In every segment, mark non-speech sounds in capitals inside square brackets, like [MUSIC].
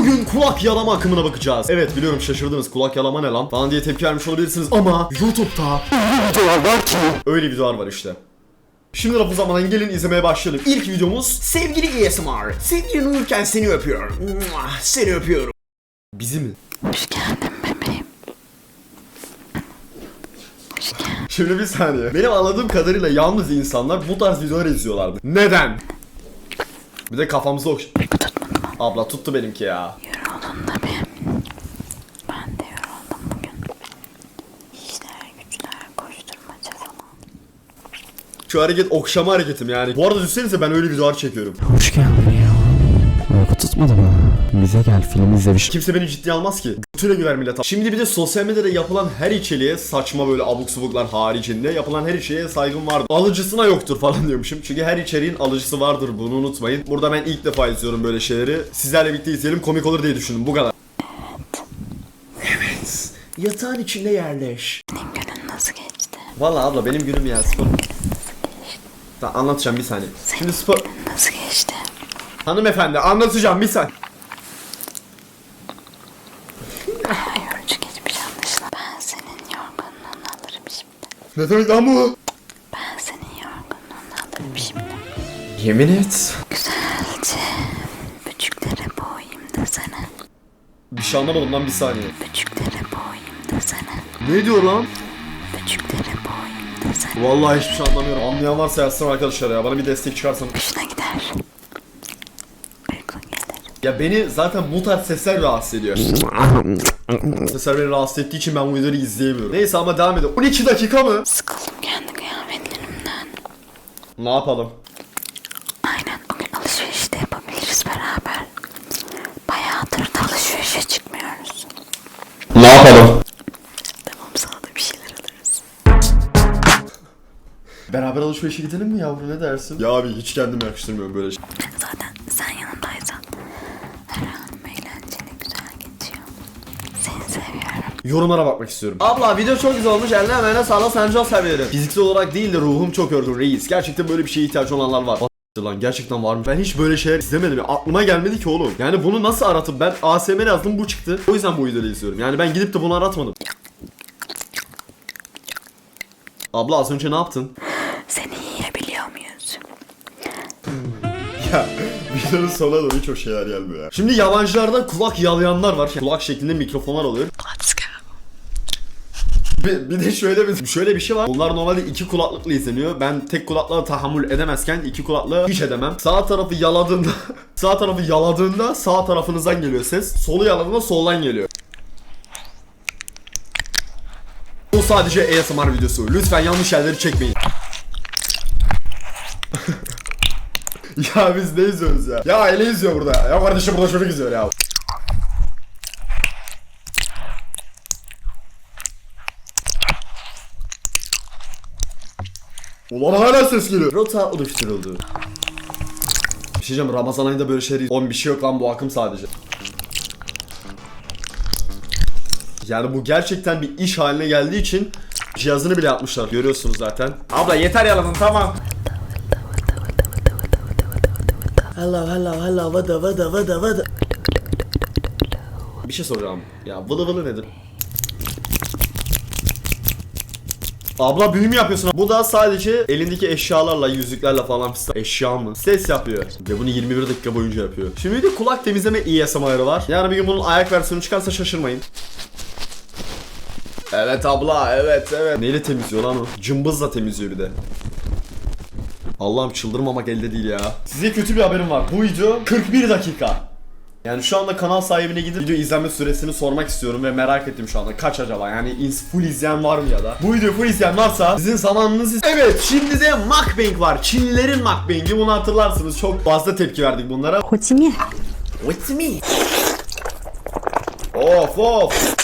Bugün kulak yalama akımına bakacağız. Evet biliyorum şaşırdınız kulak yalama ne lan falan diye tepki vermiş olabilirsiniz ama YouTube'da videolar var ki. Öyle videolar var işte. Şimdi lafı zamandan gelin izlemeye başlayalım. İlk videomuz sevgili ASMR. Sevgilin uyurken seni öpüyor. Seni öpüyorum. Bizi mi? Hoş geldin bebeğim. Hoş geldin. Şimdi bir saniye. Benim anladığım kadarıyla yalnız insanlar bu tarz videolar izliyorlardı. Neden? Bir de kafamızı okş... Abla tuttu benimki ya. Yoruldun tabii. Ben de yoruldum bugün. İşler, güçler, koşturmaca falan. Şu hareket okşama hareketim yani. Bu arada düşünsenize ben öyle videolar çekiyorum. Hoş geldin ya. Uyku tutmadı mı? Bize gel film izlemiş. Kimse beni ciddiye almaz ki. Götüne güler millet. Şimdi bir de sosyal medyada yapılan her içeriğe saçma böyle abuk subuklar haricinde yapılan her içeriğe saygım vardır. Alıcısına yoktur falan [LAUGHS] diyormuşum. Çünkü her içeriğin alıcısı vardır bunu unutmayın. Burada ben ilk defa izliyorum böyle şeyleri. Sizlerle birlikte izleyelim komik olur diye düşündüm bu kadar. Evet. Yatağın içinde yerleş. Senin günün nasıl geçti? Vallahi abla benim günüm ya spor. Tamam, anlatacağım bir saniye. Şimdi spor... Nasıl geçti? Hanımefendi anlatacağım bir saniye. Yorucu geçmiş anlaşılan. Ben senin yorgunluğunu alırım şimdi. Ne demek lan bu? Ben senin yorgunluğunu alırım şimdi. Yemin et. Güzelce bücüklere boğayım desene. Bir şey anlamadım lan bir saniye. Bücüklere boğayım desene. Ne diyor lan? Bücüklere boğayım desene. Vallahi hiçbir şey anlamıyorum. Anlayan varsa yazsın arkadaşlar ya. Bana bir destek çıkarsan. Hoşuna gider. Ya beni zaten bu tarz sesler rahatsız ediyor. [LAUGHS] sesler beni rahatsız ettiği için ben bu videoları izleyemiyorum. Neyse ama devam edelim. 12 dakika mı? Sıkıldım kendi kıyafetlerimden. Ne yapalım? Aynen bugün alışveriş de yapabiliriz beraber. Bayağıdır da alışverişe çıkmıyoruz. Ne yapalım? Tamam sana da bir şeyler alırız. Beraber alışverişe gidelim mi yavrum ne dersin? Ya abi hiç kendime yakıştırmıyorum böyle şey. Zaten sen Yorumlara bakmak istiyorum. Abla video çok güzel olmuş. Eline emeğine sağlık. Seni çok severim. Fiziksel olarak değil de ruhum çok yorgun reis. Gerçekten böyle bir şeye ihtiyaç olanlar var. lan gerçekten var mı? Ben hiç böyle şeyler izlemedim. ya. Aklıma gelmedi ki oğlum. Yani bunu nasıl aratıp ben ASMR yazdım bu çıktı. O yüzden bu videoyu izliyorum. Yani ben gidip de bunu aratmadım. Abla az önce ne yaptın? Seni yiyebiliyor muyuz? Ya videonun sonuna doğru hiç o şeyler gelmiyor ya. Şimdi yabancılarda kulak yalayanlar var. Kulak şeklinde mikrofonlar oluyor. Bir, bir de şöyle bir şöyle bir şey var. Bunlar normalde iki kulaklıkla izleniyor. Ben tek kulaklığa tahammül edemezken iki kulaklığı hiç edemem. Sağ tarafı yaladığında [LAUGHS] sağ tarafı yaladığında sağ tarafınızdan geliyor ses. Solu yaladığında soldan geliyor. Bu sadece ASMR videosu. Lütfen yanlış yerleri çekmeyin. [LAUGHS] ya biz ne izliyoruz ya? Ya aile izliyor burada. Ya kardeşim burada çocuk izliyor ya. Ulan hala ses geliyor. Rota oluşturuldu. Bir şey diyeceğim Ramazan ayında böyle şeyler Oğlum bir şey yok lan bu akım sadece. Yani bu gerçekten bir iş haline geldiği için cihazını bile yapmışlar. Görüyorsunuz zaten. Abla yeter yaladın tamam. Hello hello hello vada vada vada vada. Bir şey soracağım. Ya vılı vılı nedir? Abla büyü mü yapıyorsun? Bu da sadece elindeki eşyalarla, yüzüklerle falan fistan eşya mı? Ses yapıyor. Ve bunu 21 dakika boyunca yapıyor. Şimdi bir de kulak temizleme ASMR'ı var. Yani bir gün bunun ayak versiyonu çıkarsa şaşırmayın. Evet abla, evet evet. Neyle temizliyor lan o? Cımbızla temizliyor bir de. Allah'ım çıldırmamak elde değil ya. Size kötü bir haberim var. Bu video 41 dakika. Yani şu anda kanal sahibine gidip video izlenme süresini sormak istiyorum ve merak ettim şu anda. Kaç acaba? Yani ins- full izleyen var mı ya da? Bu video full izleyen varsa sizin zamanınız Evet şimdi de mukbang var. Çinlilerin mukbangi. Bunu hatırlarsınız. Çok fazla tepki verdik bunlara? What's me? Of of.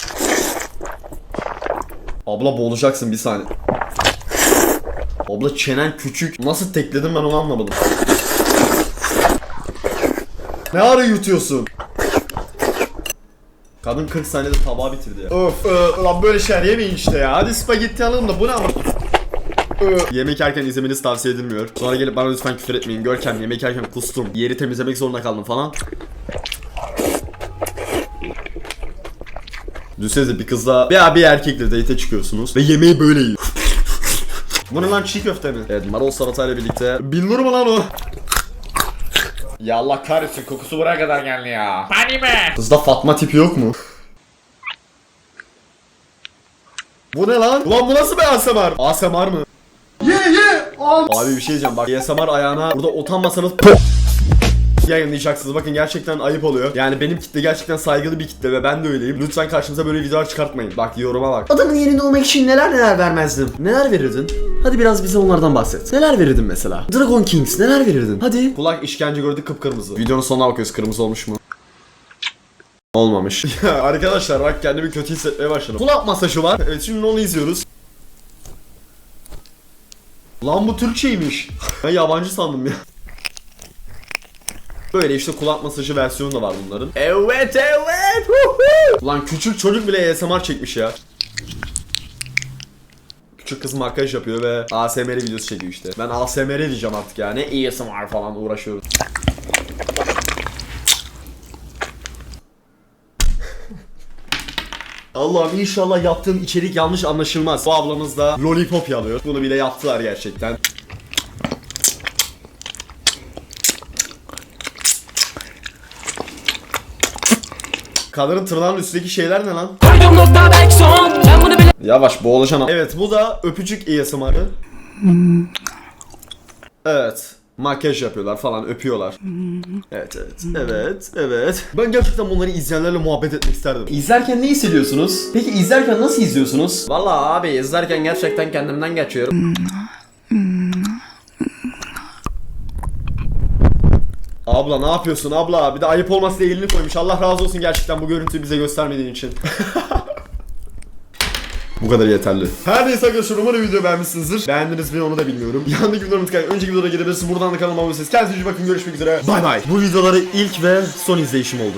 Abla boğulacaksın bir saniye. Abla çenen küçük. Nasıl tekledin ben onu anlamadım. Ne ara yutuyorsun? Kadın 40 saniyede tabağı bitirdi ya. Öf lan böyle şeyler yemeyin işte ya. Hadi spagetti alalım da bu ne ama? Yemek yerken izlemeniz tavsiye edilmiyor. Sonra gelip bana lütfen küfür etmeyin. Görkem yemek yerken kustum. Yeri temizlemek zorunda kaldım falan. Düşünsenize bir kızla veya bir erkekle date çıkıyorsunuz ve yemeği böyle yiyor. Bu ne lan çiğ köfte mi? Evet marul salatayla birlikte. Bilinir mi lan o? Ya Allah kahretsin kokusu buraya kadar geldi ya. Anime. Kızda Fatma tipi yok mu? Bu ne lan? Ulan bu nasıl bir ASMR? ASMR mı? Ye ye! Abi bir şey diyeceğim bak ASMR ayağına burada utanmasanız yayınlayacaksınız. Bakın gerçekten ayıp oluyor. Yani benim kitle gerçekten saygılı bir kitle ve ben de öyleyim. Lütfen karşımıza böyle videolar çıkartmayın. Bak yoruma bak. Adamın yerinde olmak için neler neler vermezdim. Neler verirdin? Hadi biraz bize onlardan bahset. Neler verirdin mesela? Dragon Kings neler verirdin? Hadi. Kulak işkence gördük kıpkırmızı. Videonun sonuna bakıyoruz kırmızı olmuş mu? Olmamış. [LAUGHS] Ya arkadaşlar bak kendimi kötü hissetmeye başladım. Kulak masajı var. Evet şimdi onu izliyoruz. Lan bu Türkçeymiş. [LAUGHS] Ben yabancı sandım ya. Böyle işte kulak masajı versiyonu da var bunların. Evet evet. Ulan küçük çocuk bile ASMR çekmiş ya. Küçük kız makyaj yapıyor ve ASMR videosu çekiyor işte. Ben ASMR diyeceğim artık yani. ASMR falan uğraşıyoruz. [LAUGHS] Allah'ım inşallah yaptığım içerik yanlış anlaşılmaz. Bu ablamız da lollipop yalıyor. Bunu bile yaptılar gerçekten. Kadının tırnağının üstündeki şeyler ne lan? Yavaş boğulacaksın. Evet bu da öpücük ASMR'ı. Evet. Makyaj yapıyorlar falan öpüyorlar. Evet evet evet evet. Ben gerçekten bunları izleyenlerle muhabbet etmek isterdim. İzlerken ne hissediyorsunuz? Peki izlerken nasıl izliyorsunuz? Vallahi abi izlerken gerçekten kendimden geçiyorum. Abla ne yapıyorsun abla? Bir de ayıp olması diye elini koymuş. Allah razı olsun gerçekten bu görüntüyü bize göstermediğin için. [LAUGHS] Bu kadar yeterli. Her neyse arkadaşlar umarım video beğenmişsinizdir. Beğendiniz mi onu da bilmiyorum. [LAUGHS] Yanındaki videolarımı tıklayın. Önceki videolara gidebilirsiniz. Buradan da kanalıma abone olabilirsiniz. Kendinize iyi bakın. Görüşmek üzere. Bay bay. Bu videoları ilk ve son izleyişim oldu.